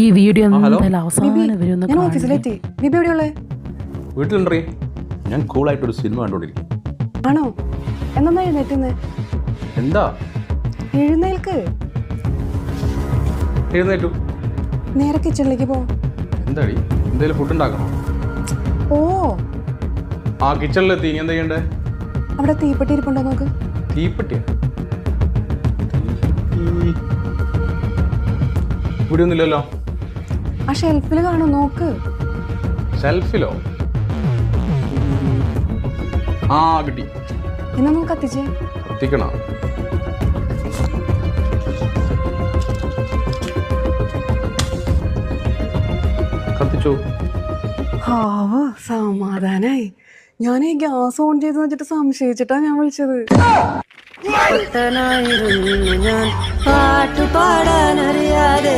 ഈ വീഡിയോ അവസാനം ഞാൻ ഓഫീസിലെത്തി ബിബി എവിടെയുള്ളേ? വീട്ടിലുണ്ടേ ഞാൻ കൂളായിട്ടൊരു സിനിമ കണ്ടോണ്ടിരിക്കും ആണോ? എന്നാ എഴുന്നേറ്റുന്ന് എന്താ? എഴുന്നേൽക്ക്. എഴുന്നേറ്റു. നേരെ കിച്ചണിലേക്ക് പോ. എന്താടി? എന്തേലും ഫുഡ് ഉണ്ടാക്കണോ? ഓ. ആ കിച്ചണിലെത്തി. ഇനി എന്താ ചെയ്യണ്ടേ? അവിടെ തീപ്പെട്ടി ഇരിപ്പുണ്ടോ നോക്ക്? തീപ്പെട്ടിയ? ഇവിടെ ഒന്നുമില്ലല്ലോ. ആ ഷെൽഫിൽ കാണും നോക്ക്. ഷെൽഫിലോ? ആ കിട്ടി. എന്നാ നമുക്ക് കത്തിച്ചേ? കത്തിക്കണ? കത്തിച്ചു? ഹാവ് സമാധാനായി. ഞാൻ ഈ ഗ്യാസ് ഓൺ ചെയ്ത് വെച്ചിട്ട് സംശയിച്ചിട്ടാ ഞാൻ വിളിച്ചത്. ഞാൻ. പാട്ടു പാട്ടുപാടാനറിയാതെ